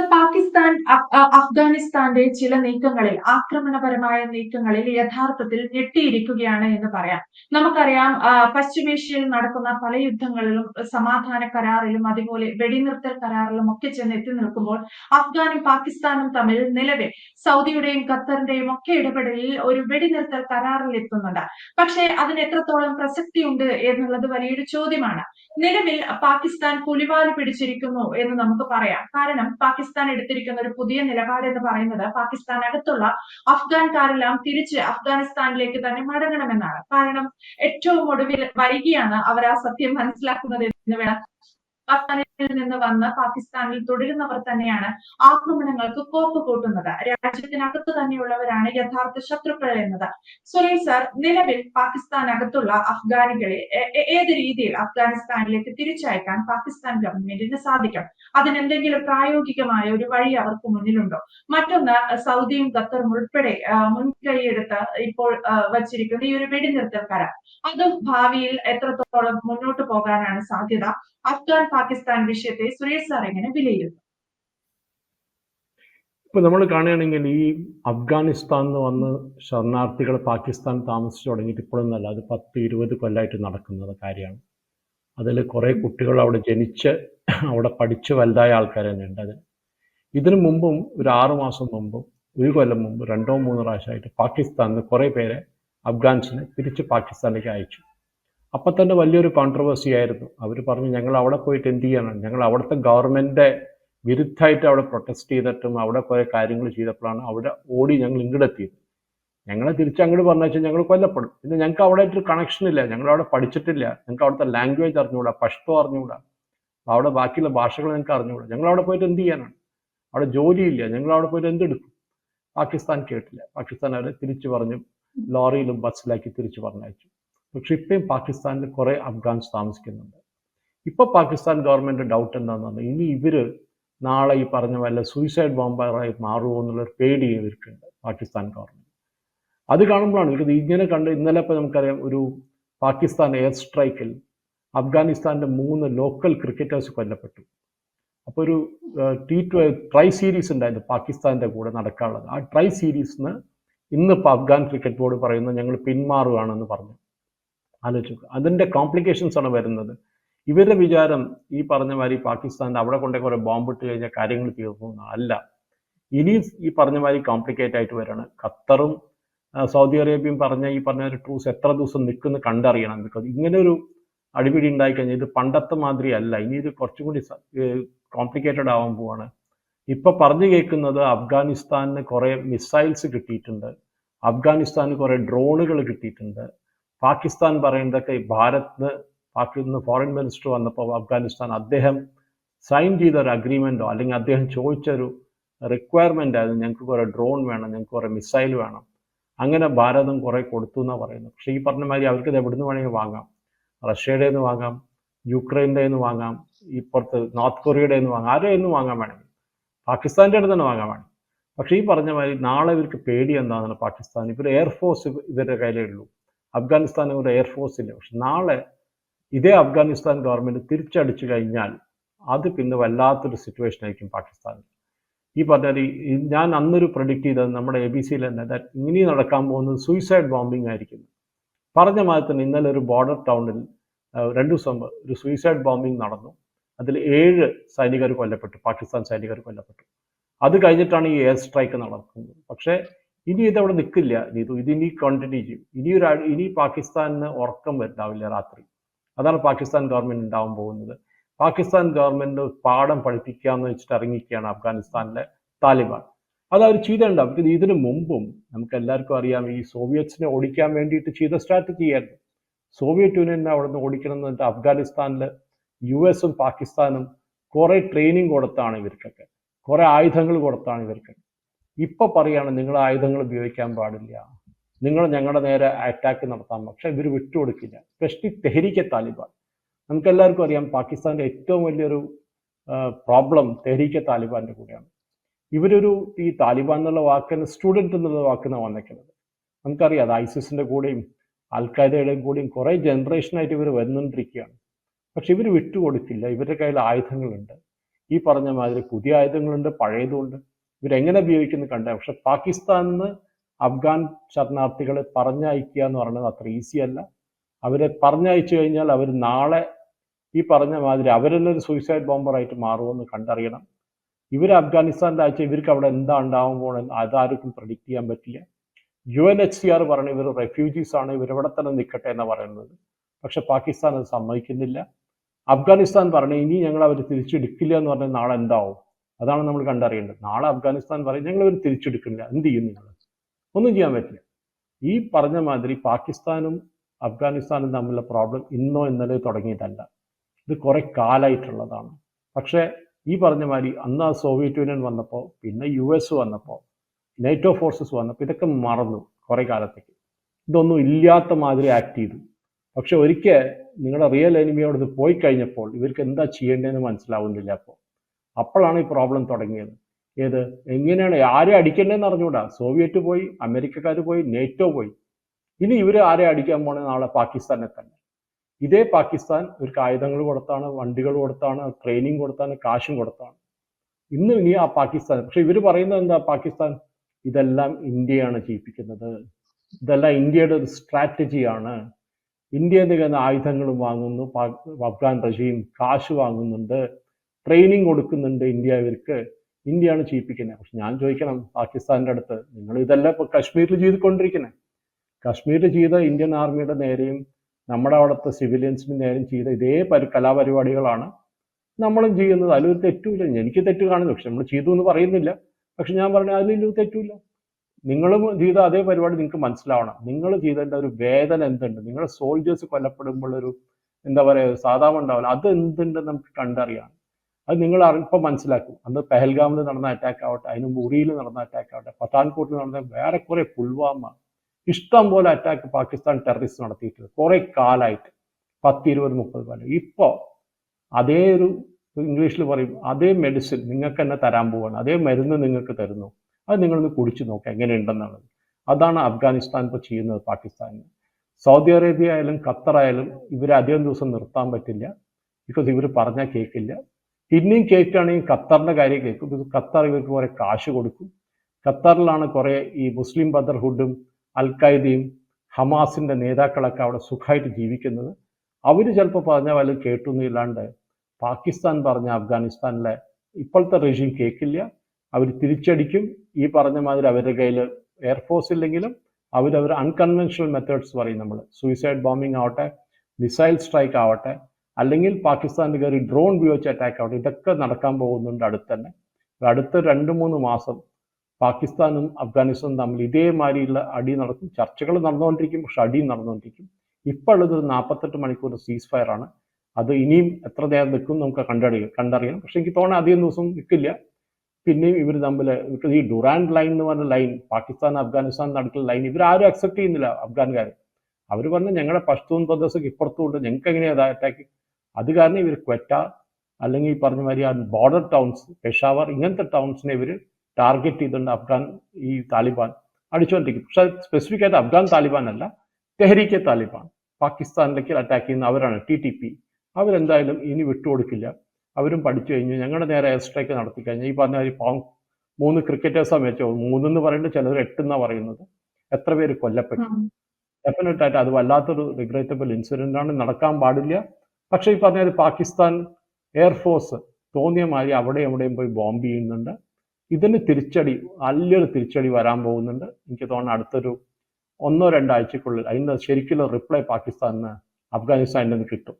പാകിസ്ഥാൻ അഫ്- അഫ്ഗാനിസ്ഥാന്റെ ചില നീക്കങ്ങളിൽ ആക്രമണപരമായ നീക്കങ്ങളിൽ യഥാർത്ഥത്തിൽ ഞെട്ടിയിരിക്കുകയാണ് എന്ന് പറയാം. നമുക്കറിയാം പശ്ചിമേഷ്യയിൽ നടക്കുന്ന പല യുദ്ധങ്ങളിലും സമാധാന കരാറിലും അതുപോലെ വെടിനിർത്തൽ കരാറിലും ഒക്കെ ചെന്ന് എത്തി നിൽക്കുമ്പോൾ അഫ്ഗാനും പാകിസ്ഥാനും തമ്മിൽ നിലവിൽ സൗദിയുടെയും ഖത്തറിന്റെയും ഒക്കെ ഇടപെടലിൽ ഒരു വെടിനിർത്തൽ കരാറിൽ എത്തുന്നുണ്ട്. പക്ഷേ അതിന് എത്രത്തോളം പ്രസക്തിയുണ്ട് എന്നുള്ളത് വലിയൊരു ചോദ്യമാണ്. നിലവിൽ പാകിസ്ഥാൻ പുലിവാൽ പിടിച്ചിരിക്കുന്നു എന്ന് നമുക്ക് പറയാം. കാരണം പാകിസ്ഥാൻ എടുത്തിരിക്കുന്ന ഒരു പുതിയ നിലപാട് എന്ന് പറയുന്നത് പാകിസ്ഥാനകത്തുള്ള അഫ്ഗാൻകാരെല്ലാം തിരിച്ച് അഫ്ഗാനിസ്ഥാനിലേക്ക് തന്നെ മടങ്ങണമെന്നാണ്. കാരണം ഏറ്റവും ഒടുവിൽ വൈകിയാണ് അവർ ആ സത്യം മനസ്സിലാക്കുന്നത് എന്ന് വേണം അഫ്ഗാനിൽ നിന്ന് വന്ന് പാകിസ്ഥാനിൽ തുടരുന്നവർ തന്നെയാണ് ആക്രമണങ്ങൾക്ക് കോപ്പ് കൂട്ടുന്നത്. രാജ്യത്തിനകത്ത് തന്നെയുള്ളവരാണ് യഥാർത്ഥ ശത്രുക്കൾ എന്നത്. സുരേഷ് സാർ നിലവിൽ പാകിസ്ഥാനകത്തുള്ള അഫ്ഗാനികളെ ഏത് രീതിയിൽ അഫ്ഗാനിസ്ഥാനിലേക്ക് തിരിച്ചയക്കാൻ പാകിസ്ഥാൻ ഗവൺമെന്റിന് സാധിക്കും? അതിനെന്തെങ്കിലും പ്രായോഗികമായ ഒരു വഴി അവർക്ക് മുന്നിലുണ്ടോ? മറ്റൊന്ന് സൗദിയും ഖത്തറും ഉൾപ്പെടെ മുൻകൈയെടുത്ത് ഇപ്പോൾ വച്ചിരിക്കുന്ന ഈ ഒരു വെടിനിർത്തൽ കരാർ. അതും ഭാവിയിൽ എത്രത്തോളം മുന്നോട്ട് പോകാനാണ് സാധ്യത? അഫ്ഗാൻ പാകിസ്ഥാൻ വിഷയത്തെ സുരേഷ് സാർ എങ്ങനെ വിലയിരുത്തും? ഇപ്പൊ നമ്മൾ കാണുകയാണെങ്കിൽ ഈ അഫ്ഗാനിസ്ഥാനിൽ നിന്ന് വന്ന് ശരണാർത്ഥികൾ പാകിസ്ഥാൻ താമസിച്ചു തുടങ്ങിയിട്ട് ഇപ്പോഴൊന്നല്ല അത് പത്ത് ഇരുപത് കൊല്ലമായിട്ട് നടക്കുന്ന കാര്യമാണ്. അതിൽ കുറേ കുട്ടികൾ അവിടെ ജനിച്ച് അവിടെ പഠിച്ച് വലുതായ ആൾക്കാർ തന്നെ ഉണ്ട് അതിൽ. ഇതിനു മുമ്പും ഒരു ആറു മാസം മുമ്പും ഒരു കൊല്ലം മുമ്പ് രണ്ടോ മൂന്നോ പ്രാവശ്യമായിട്ട് പാകിസ്ഥാനിൽ കുറേ പേരെ അഫ്ഗാൻസിനെ തിരിച്ച് പാകിസ്ഥാനിലേക്ക് അയച്ചു. അപ്പം തന്നെ വലിയൊരു കോൺട്രവേഴ്സി ആയിരുന്നു. അവർ പറഞ്ഞു ഞങ്ങൾ അവിടെ പോയിട്ട് എന്ത് ചെയ്യണം? ഞങ്ങൾ അവിടുത്തെ ഗവൺമെന്റ് വിരുദ്ധമായിട്ട് അവിടെ പ്രൊട്ടസ്റ്റ് ചെയ്തിട്ടും അവിടെ കുറേ കാര്യങ്ങൾ ചെയ്തപ്പോഴാണ് അവിടെ ഓടി ഞങ്ങൾ ഇങ്ങോട്ടെത്തിയത്. ഞങ്ങളെ തിരിച്ച് അങ്ങോട്ട് വെച്ചാൽ ഞങ്ങൾ കൊല്ലപ്പെടും. പിന്നെ ഞങ്ങൾക്ക് അവിടെ ഒരു കണക്ഷൻ ഇല്ല. ഞങ്ങൾ അവിടെ പഠിച്ചിട്ടില്ല. ഞങ്ങൾക്ക് അവിടുത്തെ ലാംഗ്വേജ് അറിഞ്ഞുകൂടാ പഷ്തോ അറിഞ്ഞുകൂടാ. അവിടെ ബാക്കിയുള്ള ഭാഷകൾ ഞങ്ങൾക്ക് അറിഞ്ഞുകൂടാ. ഞങ്ങൾ അവിടെ പോയിട്ട് എന്ത് ചെയ്യാനാണ്? അവിടെ ജോലിയില്ല. ഞങ്ങൾ അവിടെ പോയിട്ട് എന്തെടുക്കും പാകിസ്ഥാൻ കേട്ടില്ല. പാകിസ്ഥാൻ അവരെ തിരിച്ചു പറഞ്ഞു ലോറിയിലും ബസ്സിലാക്കി തിരിച്ചു പറഞ്ഞയച്ചു. പക്ഷെ ഇപ്പോഴും പാകിസ്ഥാനിൽ കുറേ അഫ്ഗാൻസ് താമസിക്കുന്നുണ്ട്. ഇപ്പോൾ പാകിസ്ഥാൻ ഗവൺമെന്റ് ഡൗട്ട് എന്താണെന്ന് ഇനി ഇവർ നാളെ ഈ പറഞ്ഞ വല്ല സൂയിസൈഡ് ബോംബറായി മാറുമോ എന്നുള്ളൊരു പേടി ഇവർക്കുണ്ട് പാകിസ്ഥാൻ ഗവൺമെന്റ് അത് കാണുമ്പോഴാണ് ഇവർക്ക് ഇങ്ങനെ കണ്ട് ഇന്നലെ ഇപ്പോൾ നമുക്കറിയാം ഒരു പാകിസ്ഥാൻ എയർ സ്ട്രൈക്കിൽ അഫ്ഗാനിസ്ഥാന്റെ മൂന്ന് ലോക്കൽ ക്രിക്കറ്റേഴ്സ് കൊല്ലപ്പെട്ടു. അപ്പോൾ ഒരു ടി ട്വ ട്രൈ സീരീസ് ഉണ്ടായിരുന്നു പാകിസ്ഥാന്റെ കൂടെ നടക്കാനുള്ളത്. ആ ട്രൈ സീരീസിന് ഇന്നിപ്പോൾ അഫ്ഗാൻ ക്രിക്കറ്റ് ബോർഡ് പറയുന്നത് ഞങ്ങൾ പിന്മാറുകയാണെന്ന് പറഞ്ഞു. ആലോചിച്ചു. അതിന്റെ കോംപ്ലിക്കേഷൻസ് ആണ് വരുന്നത്. ഇവരുടെ വിചാരം ഈ പറഞ്ഞ മാതിരി പാകിസ്ഥാൻ അവിടെ കൊണ്ടേ കുറെ ബോംബ് ഇട്ട് കഴിഞ്ഞാൽ കാര്യങ്ങൾ തീർന്നു അല്ല ഇനി ഈ പറഞ്ഞ മാതിരി കോംപ്ലിക്കേറ്റ് ആയിട്ട് വരണം. ഖത്തറും സൗദി അറേബ്യയും പറഞ്ഞ ഈ പറഞ്ഞ ഒരു ട്രൂസ് എത്ര ദിവസം നിൽക്കുന്നു കണ്ടറിയണം. ബിക്കോസ് ഇങ്ങനെ ഒരു അടിപിടി ഉണ്ടായിക്കഴിഞ്ഞാൽ ഇത് പണ്ടത്തെ മാതിരി അല്ല. ഇനി ഇത് കുറച്ചും കൂടി കോംപ്ലിക്കേറ്റഡ് ആവാൻ പോവാണ്. ഇപ്പൊ പറഞ്ഞു കേൾക്കുന്നത് അഫ്ഗാനിസ്ഥാനിന് കുറെ മിസൈൽസ് കിട്ടിയിട്ടുണ്ട്. അഫ്ഗാനിസ്ഥാന് കുറെ ഡ്രോണുകൾ കിട്ടിയിട്ടുണ്ട്. പാകിസ്ഥാൻ പറയുന്നതൊക്കെ ഭാരത് പാകിസ്ഥാൻ ഫോറിൻ മിനിസ്റ്റർ വന്നപ്പോൾ അഫ്ഗാനിസ്ഥാൻ അദ്ദേഹം സൈൻ ചെയ്ത ഒരു അഗ്രിമെന്റോ അല്ലെങ്കിൽ അദ്ദേഹം ചോദിച്ചൊരു റിക്വയർമെന്റ് ആയിരുന്നു ഞങ്ങൾക്ക് കുറേ ഡ്രോൺ വേണം ഞങ്ങൾക്ക് കുറേ മിസൈൽ വേണം. അങ്ങനെ ഭാരതം കുറേ കൊടുത്തു എന്നാണ് പറയുന്നത്. പക്ഷേ ഈ പറഞ്ഞ മാതിരി അവർക്ക് ഇത് എവിടുന്ന് വേണമെങ്കിൽ വാങ്ങാം. റഷ്യയുടെ നിന്ന് വാങ്ങാം യുക്രൈന്റെ നിന്ന് വാങ്ങാം ഇപ്പുറത്ത് നോർത്ത് കൊറിയയുടെ നിന്ന് വാങ്ങാം ആരുടെ നിന്ന് വാങ്ങാൻ വേണമെങ്കിൽ പാകിസ്ഥാന്റെ അടുത്ത് തന്നെ വാങ്ങാൻ വേണം. പക്ഷേ ഈ പറഞ്ഞ മാതിരി നാളെ ഇവർക്ക് പേടി എന്താണെന്നാണ് പാകിസ്ഥാൻ. ഇവർ എയർഫോഴ്സ് ഇവരുടെ കയ്യിലേ ഉള്ളൂ. അഫ്ഗാനിസ്ഥാൻ ഒരു എയർഫോഴ്സില്ല പക്ഷെ നാളെ ഇതേ അഫ്ഗാനിസ്ഥാൻ ഗവൺമെന്റ് തിരിച്ചടിച്ചു കഴിഞ്ഞാൽ അത് പിന്നെ വല്ലാത്തൊരു സിറ്റുവേഷൻ ആയിരിക്കും പാകിസ്ഥാനിൽ. ഈ പറഞ്ഞാൽ ഈ ഞാൻ അന്നൊരു പ്രൊഡിക്റ്റ് ചെയ്തത് നമ്മുടെ എ ബി സിയിൽ തന്നെ ഇങ്ങനെ നടക്കാൻ പോകുന്നത് സൂയിസൈഡ് ബോംബിംഗ് ആയിരിക്കും. പറഞ്ഞ മാതിരി തന്നെ ഇന്നലെ ഒരു ബോർഡർ ടൗണിൽ രണ്ടു ദിവസം ഒരു സൂയിസൈഡ് ബോംബിംഗ് നടന്നു. അതിൽ ഏഴ് സൈനികർ കൊല്ലപ്പെട്ടു പാകിസ്ഥാൻ സൈനികർ കൊല്ലപ്പെട്ടു. അത് കഴിഞ്ഞിട്ടാണ് ഈ എയർ സ്ട്രൈക്ക് നടക്കുന്നത്. പക്ഷേ ഇനി ഇതവിടെ നിൽക്കില്ല ഇത് ഇതിനി കണ്ടിന്യൂ ചെയ്യും. ഇനി ഒരു ഇനി പാകിസ്ഥാനിന് ഉറക്കം വരുന്നുണ്ടാവില്ല രാത്രി. അതാണ് പാകിസ്ഥാൻ ഗവൺമെന്റ് ഉണ്ടാവാൻ പോകുന്നത്. പാകിസ്ഥാൻ ഗവൺമെന്റ് പാഠം പഠിപ്പിക്കാന്ന് വെച്ചിട്ട് ഇറങ്ങിയിരിക്കുകയാണ് അഫ്ഗാനിസ്ഥാനിലെ താലിബാൻ. അത് അവർ ചെയ്തിട്ടുണ്ട് അവർക്ക് ഇതിനു മുമ്പും നമുക്ക് എല്ലാവർക്കും അറിയാം ഈ സോവിയറ്റ്സിനെ ഓടിക്കാൻ വേണ്ടിയിട്ട് ചെയ്ത സ്ട്രാറ്റജി ആയിരുന്നു. സോവിയറ്റ് യൂണിയനെ അവിടെ നിന്ന് ഓടിക്കണം എന്ന് വെച്ചാൽ അഫ്ഗാനിസ്ഥാനിൽ യു എസും പാകിസ്ഥാനും കുറെ ട്രെയിനിങ് കൊടുത്താണ് ഇവർക്കൊക്കെ. കുറെ ആയുധങ്ങൾ കൊടുത്താണ് ഇവർക്ക് ഇപ്പൊ പറയാണ് നിങ്ങൾ ആയുധങ്ങൾ ഉപയോഗിക്കാൻ പാടില്ല. നിങ്ങൾ ഞങ്ങളുടെ നേരെ അറ്റാക്ക് നടത്താം പക്ഷെ ഇവർ വിട്ടുകൊടുക്കില്ല. സ്പെഷ്യലി തെഹരിക്കെ താലിബാൻ. നമുക്ക് എല്ലാവർക്കും അറിയാം പാകിസ്ഥാന്റെ ഏറ്റവും വലിയൊരു പ്രോബ്ലം തെഹരിക്കെ താലിബാന്റെ കൂടെയാണ്. ഇവരൊരു ഈ താലിബാൻ എന്നുള്ള വാക്കിന് സ്റ്റുഡന്റ് എന്നുള്ള വാക്കിന് വന്നേക്കുന്നത് നമുക്കറിയാം അത് ഐസിസിന്റെ കൂടെയും അൽഖാദയുടെയും കൂടെയും കുറെ ജനറേഷനായിട്ട് ഇവർ വന്നുകൊണ്ടിരിക്കുകയാണ്. പക്ഷെ ഇവർ വിട്ടുകൊടുക്കില്ല. ഇവരുടെ കയ്യിൽ ആയുധങ്ങളുണ്ട്. ഈ പറഞ്ഞ മാതിരി പുതിയ ആയുധങ്ങളുണ്ട് പഴയതുമുണ്ട് ഇവരെങ്ങനെ ഉപയോഗിക്കുന്നു കണ്ട? പക്ഷെ പാകിസ്ഥാനിന്ന് അഫ്ഗാൻ ശരണാർത്ഥികളെ പറഞ്ഞയക്കുക എന്ന് പറയുന്നത് അത്ര ഈസി അല്ല. അവരെ പറഞ്ഞയച്ചു കഴിഞ്ഞാൽ അവർ നാളെ ഈ പറഞ്ഞ മാതിരി അവരെല്ലാം ഒരു സൂയിസൈഡ് ബോംബറായിട്ട് മാറുമെന്ന് കണ്ടറിയണം. ഇവർ അഫ്ഗാനിസ്ഥാനിൽ അയച്ച ഇവർക്ക് അവിടെ എന്താ ഉണ്ടാവാൻ പോകണമെന്ന് അതാർക്കും പ്രഡിക്റ്റ് ചെയ്യാൻ പറ്റില്ല. U N H C R പറയുന്ന ഇവർ റെഫ്യൂജീസ് ആണ് ഇവരവിടെ തന്നെ നിൽക്കട്ടെ എന്ന് പറയുന്നത്. പക്ഷെ പാകിസ്ഥാൻ അത് സമ്മതിക്കുന്നില്ല. അഫ്ഗാനിസ്ഥാൻ പറഞ്ഞു ഇനി ഞങ്ങൾ അവർ തിരിച്ചെടുക്കില്ല എന്ന് പറഞ്ഞാൽ നാളെ എന്താവും? അതാണ് നമ്മൾ കണ്ടറിയേണ്ടത്. നാളെ അഫ്ഗാനിസ്ഥാൻ പറയും ഞങ്ങൾ ഒരു തിരിച്ചെടുക്കുന്നില്ല എന്ത് ചെയ്യും നിങ്ങൾ? ഒന്നും ചെയ്യാൻ പറ്റില്ല. ഈ പറഞ്ഞ മാതിരി പാകിസ്ഥാനും അഫ്ഗാനിസ്ഥാനും തമ്മിലുള്ള പ്രോബ്ലം ഇന്നോ ഇന്നലെ തുടങ്ങിയിട്ടല്ല. ഇത് കുറെ കാലമായിട്ടുള്ളതാണ് പക്ഷേ ഈ പറഞ്ഞ മാതിരി അന്ന് ആ സോവിയറ്റ് യൂണിയൻ വന്നപ്പോൾ പിന്നെ യു എസ് വന്നപ്പോൾ നേറ്റോ ഫോഴ്സസ് വന്നപ്പോൾ ഇതൊക്കെ മറന്നു കുറേ കാലത്തേക്ക്. ഇതൊന്നും ഇല്ലാത്ത മാതിരി ആക്ട് ചെയ്തു. പക്ഷെ ഒരിക്കൽ നിങ്ങളുടെ റിയൽ എനിമിയോട് പോയി കഴിഞ്ഞപ്പോൾ ഇവർക്ക് എന്താ ചെയ്യേണ്ടതെന്ന് മനസ്സിലാവുന്നില്ല അപ്പോൾ. അപ്പോഴാണ് ഈ പ്രോബ്ലം തുടങ്ങിയത്. ഏത്? എങ്ങനെയാണ്? ആരെ അടിക്കേണ്ടതെന്ന് അറിഞ്ഞുകൂടാ. സോവിയറ്റ് പോയി അമേരിക്കക്കാർ പോയി നേറ്റോ പോയി. ഇനി ഇവർ ആരെ അടിക്കാൻ പോണേ? നാളെ പാകിസ്ഥാനെ തന്നെ. ഇതേ പാകിസ്ഥാൻ ഒരു ആയുധങ്ങൾ കൊടുത്താണ് വണ്ടികൾ കൊടുത്താണ് ട്രെയിനിങ് കൊടുത്താണ് കാശും കൊടുത്താണ്. ഇന്ന് ഇനി ആ പാകിസ്ഥാൻ പക്ഷെ ഇവർ പറയുന്നത് എന്താ? പാകിസ്ഥാൻ ഇതെല്ലാം ഇന്ത്യയാണ് ചെയ്യിപ്പിക്കുന്നത്. ഇതെല്ലാം ഇന്ത്യയുടെ ഒരു സ്ട്രാറ്റജിയാണ് ഇന്ത്യയിൽ നിന്ന് ആയുധങ്ങൾ വാങ്ങുന്നു അഫ്ഗാൻ റഷീം കാശ് വാങ്ങുന്നുണ്ട്. ട്രെയിനിങ് കൊടുക്കുന്നുണ്ട് ഇന്ത്യ ഇവർക്ക് ഇന്ത്യയാണ് ചെയ്യിപ്പിക്കുന്നത് പക്ഷെ ഞാൻ ചോദിക്കണം പാകിസ്ഥാന്റെ അടുത്ത് നിങ്ങൾ ഇതല്ല ഇപ്പൊ കശ്മീരിൽ ചെയ്തുകൊണ്ടിരിക്കുന്നത് കശ്മീരിൽ ചെയ്ത ഇന്ത്യൻ ആർമിയുടെ നേരെയും നമ്മുടെ അവിടുത്തെ സിവിലിയൻസിന് നേരെയും ചെയ്ത ഇതേ പരി കലാപരിപാടികളാണ് നമ്മളും ചെയ്യുന്നത്. അതിലൊരു തെറ്റുമില്ല. എനിക്ക് തെറ്റ് കാണുന്നു പക്ഷെ നമ്മൾ ചെയ്തു എന്ന് പറയുന്നില്ല. പക്ഷെ ഞാൻ പറഞ്ഞു അതിലൊരു തെറ്റുമില്ല. നിങ്ങളും ചെയ്ത അതേ പരിപാടി നിങ്ങൾക്ക് മനസ്സിലാവണം. നിങ്ങൾ ചെയ്തതിന്റെ ഒരു വേദന എന്തുണ്ട്? നിങ്ങളുടെ സോൾജേഴ്സ് കൊല്ലപ്പെടുമ്പോൾ ഒരു എന്താ പറയുക സാധാരണ ഉണ്ടാവില്ല. അത് എന്തുണ്ടെന്ന് നമുക്ക് കണ്ടറിയാം അത് നിങ്ങൾ ഇപ്പം മനസ്സിലാക്കും. അന്ന് പെഹൽഗാമിൽ നടന്ന അറ്റാക്ക് ആവട്ടെ അതിന് മുറിയിൽ നടന്ന അറ്റാക്ക് ആവട്ടെ പത്താൻകോട്ടിൽ നടന്ന വേറെ കുറെ പുൽവാമ ഇഷ്ടം പോലെ അറ്റാക്ക് പാകിസ്ഥാൻ ടെററിസ്റ്റ് നടത്തിയിട്ടുണ്ട്. കുറെ കാലമായിട്ട് പത്ത് ഇരുപത് മുപ്പത് കാലം ഇപ്പോ അതേ ഒരു ഇംഗ്ലീഷിൽ പറയും അതേ മെഡിസിൻ നിങ്ങൾക്ക് തന്നെ തരാൻ പോവാണ്. അതേ മരുന്ന് നിങ്ങൾക്ക് തരുന്നു. അത് നിങ്ങളൊന്ന് കുടിച്ചു നോക്കുക എങ്ങനെയുണ്ടെന്നുള്ളത് അതാണ് അഫ്ഗാനിസ്ഥാൻ ഇപ്പോൾ ചെയ്യുന്നത് പാകിസ്ഥാനിന്. സൗദി അറേബ്യ ആയാലും ഖത്തർ ആയാലും ഇവരെ അധികം ദിവസം നിർത്താൻ പറ്റില്ല. ബിക്കോസ് ഇവർ പറഞ്ഞാൽ കേൾക്കില്ല പിന്നെയും കേൾക്കുകയാണെങ്കിൽ ഖത്തറിന്റെ കാര്യം കേൾക്കും. ഖത്തർ ഇവർക്ക് കുറെ കാശ് കൊടുക്കും. ഖത്തറിലാണ് കുറേ ഈ മുസ്ലിം ബ്രദർഹുഡും അൽ ഖായ്ദയും ഹമാസിന്റെ നേതാക്കളൊക്കെ അവിടെ സുഖമായിട്ട് ജീവിക്കുന്നത്. അവർ ചിലപ്പോൾ പറഞ്ഞ വല്ലതും കേട്ടൊന്നും ഇല്ലാണ്ട് പാകിസ്ഥാൻ പറഞ്ഞ അഫ്ഗാനിസ്ഥാനിലെ ഇപ്പോഴത്തെ റെജീം കേൾക്കില്ല. അവർ തിരിച്ചടിക്കും. ഈ പറഞ്ഞ മാതിരി അവരുടെ കയ്യിൽ എയർഫോഴ്സ് ഇല്ലെങ്കിലും അവരവർ അൺകൺവെൻഷണൽ മെത്തേഡ്സ് പറയും നമ്മൾ. സൂയിസൈഡ് ബോംബിംഗ് ആവട്ടെ മിസൈൽ സ്ട്രൈക്ക് ആവട്ടെ അല്ലെങ്കിൽ പാകിസ്ഥാനിൽ കയറി ഡ്രോൺ ഉപയോഗിച്ച് അറ്റാക്ക് ആവട്ടെ ഇതൊക്കെ നടക്കാൻ പോകുന്നുണ്ട് അടുത്ത് തന്നെ അടുത്ത രണ്ട് മൂന്ന് മാസം പാകിസ്ഥാനും അഫ്ഗാനിസ്ഥാനും തമ്മിൽ ഇതേമാതിരിയുള്ള അടി നടക്കും. ചർച്ചകൾ നടന്നുകൊണ്ടിരിക്കും പക്ഷെ അടിയും നടന്നുകൊണ്ടിരിക്കും. ഇപ്പോൾ ഉള്ളത് ഒരു നാൽപ്പത്തെട്ട് മണിക്കൂർ സീസ് ഫയർ ആണ്. അത് ഇനിയും എത്ര നേരം നിൽക്കും നമുക്ക് കണ്ടറിയാം കണ്ടറിയാം പക്ഷെ എനിക്ക് തോന്നുന്നത് അധികം ദിവസം നിൽക്കില്ല. പിന്നെയും ഇവർ തമ്മിൽ ഈ ഡുറാൻഡ് ലൈൻ എന്ന് പറഞ്ഞ ലൈൻ പാകിസ്ഥാൻ അഫ്ഗാനിസ്ഥാൻ നടക്കുന്ന ലൈൻ ഇവർ ആരും അക്സെപ്റ്റ് ചെയ്യുന്നില്ല അഫ്ഗാൻകാർ അവർ പറഞ്ഞ ഞങ്ങളുടെ പഷ്തൂൺ ഇപ്പുറത്തും ഉണ്ട്. ഞങ്ങൾക്ക് എങ്ങനെയാ അറ്റാക്ക് അത് കാരണം ഇവർ ക്വറ്റ അല്ലെങ്കിൽ ഈ പറഞ്ഞ മാതിരി ആ ബോർഡർ ടൗൺസ് പെഷാവർ ഇങ്ങനത്തെ ടൗൺസിനെ ഇവർ ടാർഗറ്റ് ചെയ്തുകൊണ്ട് അഫ്ഗാൻ ഈ താലിബാൻ അടിച്ചുകൊണ്ടിരിക്കും പക്ഷെ സ്പെസിഫിക് ആയിട്ട് അഫ്ഗാൻ താലിബാൻ അല്ല തെഹരീക്കെ താലിബാൻ. പാകിസ്ഥാനിലേക്ക് അറ്റാക്ക് ചെയ്യുന്ന അവരാണ് ടി ടി പി അവരെന്തായാലും ഇനി വിട്ടുകൊടുക്കില്ല. അവരും പഠിച്ചു കഴിഞ്ഞു. ഞങ്ങളുടെ നേരെ എയർ സ്ട്രൈക്ക് നടത്തി കഴിഞ്ഞു ഈ പറഞ്ഞ മാതിരി പാങ് മൂന്ന് ക്രിക്കറ്റേഴ്സാണ് വെച്ചോ മൂന്നെന്ന് പറയുന്നത് ചിലർ എട്ടെന്നാണ് പറയുന്നത്. എത്ര പേര് കൊല്ലപ്പെട്ടു. ഡെഫിനറ്റ് ആയിട്ട് അത് വല്ലാത്തൊരു റിഗ്രറ്റബിൾ ഇൻസിഡന്റ് ആണ്. നടക്കാൻ പാടില്ല. പക്ഷേ ഈ പറഞ്ഞ പാകിസ്ഥാൻ എയർഫോഴ്സ് തോന്നിയ മാതിരി അവിടെ എവിടെയും പോയി ബോംബ് ചെയ്യുന്നുണ്ട്. ഇതിന് തിരിച്ചടി നല്ലൊരു തിരിച്ചടി വരാൻ പോകുന്നുണ്ട്. എനിക്ക് തോന്നുന്നു അടുത്തൊരു ഒന്നോ രണ്ടാഴ്ചക്കുള്ളിൽ അതിന് ശരിക്കുള്ള റിപ്ലൈ പാകിസ്ഥാനിന് അഫ്ഗാനിസ്ഥാനിൽ നിന്ന് കിട്ടും.